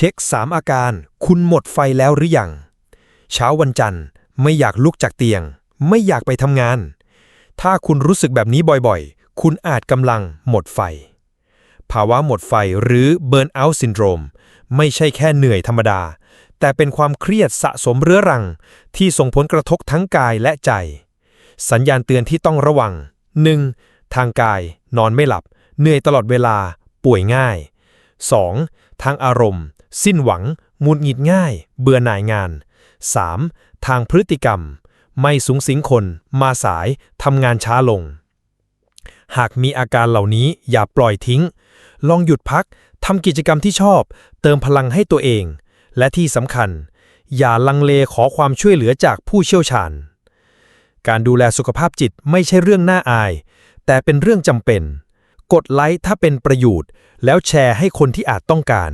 เช็ค 3 อาการ คุณหมดไฟแล้วหรือยัง เช้าวันจันทร์ ไม่อยากลุกจากเตียง ไม่อยากไปทำงาน ถ้าคุณรู้สึกแบบนี้บ่อยๆ คุณอาจกำลังหมดไฟ ภาวะหมดไฟหรือ Burnout Syndrome ไม่ใช่แค่เหนื่อยธรรมดา แต่เป็นความเครียดสะสมเรื้อรัง ที่ส่งผลกระทบทั้งกายและใจ สัญญาณเตือนที่ต้องระวัง 1. ทางกาย นอนไม่หลับ เหนื่อยตลอดเวลา ป่วยง่าย 2. ทางอารมณ์ สิ้นหวังหงุดหงิดง่าย เบื่อหน่ายงาน 3. ทางพฤติกรรม ไม่สูงสิงคน มาสาย ทำงานช้าลง หากมีอาการเหล่านี้อย่าปล่อยทิ้ง ลองหยุดพักทำกิจกรรมที่ชอบ เติมพลังให้ตัวเอง และที่สำคัญ อย่าลังเลขอความช่วยเหลือจากผู้เชี่ยวชาญ การดูแลสุขภาพจิตไม่ใช่เรื่องน่าอาย แต่เป็นเรื่องจำเป็น กดไลค์ถ้าเป็นประโยชน์ แล้วแชร์ให้คนที่อาจต้องการ